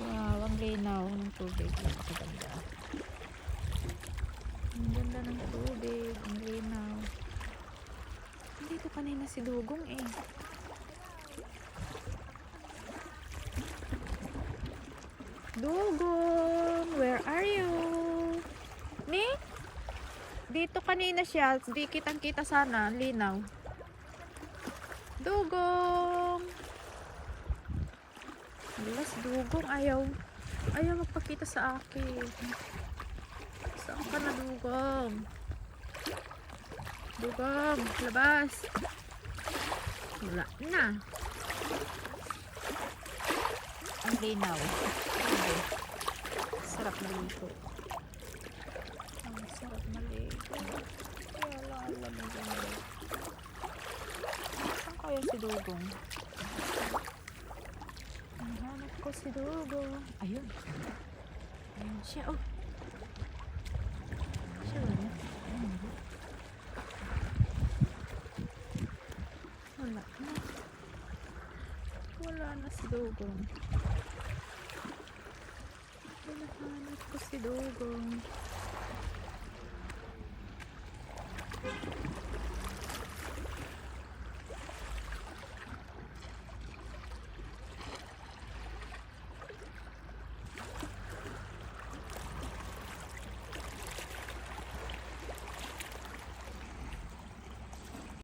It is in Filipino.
Wow, ang linaw ng tubig. Ang ganda. Ang ganda ng tubig. Ang linaw. Dito kanina si Dugong eh. Dugong, where are you? Ni? Dito kanina siya. Di kitang kita sana. Linaw. Dugong! Alas, dugong. Ayaw. Ayaw magpakita sa akin. Saan ka na, dugong? Dugong, labas. Wala na. Ang linaw. Ay, Sarap malito. Ang sarap malito. Wala, alam mo dyan. Saan kaya si Dugong? Ko si Dugong. Ayun. Ayun siya. Oh. Siya wala. Ayun. Wala na. Wala na si Dugong. Hinahanap ko si Dugong.